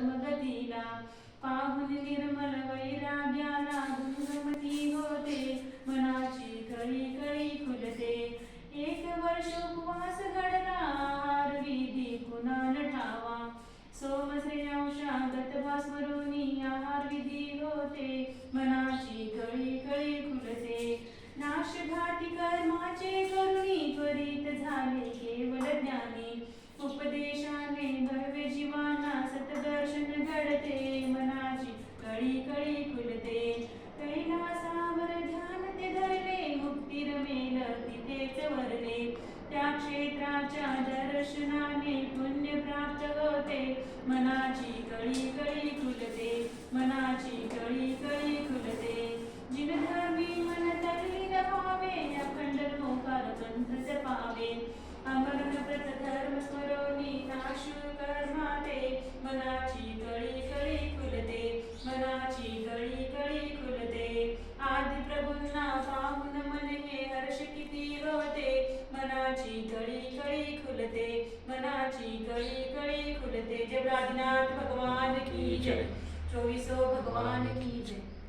धर्मगतीला पाहून निर्मल वैराग्याला गुणगमती होते. मनाची कळी कळी खुलते. एक वर्ष उपवास घडला विधी कुणाल ठावा. आहार विधी होते. मनाची कळी कळी खुलते. नाशघाती कर्माचे करुणी त्वरित झाले. कळी कळी कैलासावर ध्यान ते धरले मुक्ती रमेल तिथेच वरले त्या क्षेत्राच्या दर्शनाने पुण्य प्राप्त होते. मनाची कळी कळी खुलते. मनाची कळी कळी खुलते. जिनधर्मी मन तल्लीन व्हावे अखंड लोकार पंथ जपावे. अमरण प्रत धर्म स्मरोनी नाशू कर्माते. मनाची कळी मनाची कळी कळी खुलते मनाची कळी कळी खुलते. जय भगवान की जय. चोवीसो भगवान की जय.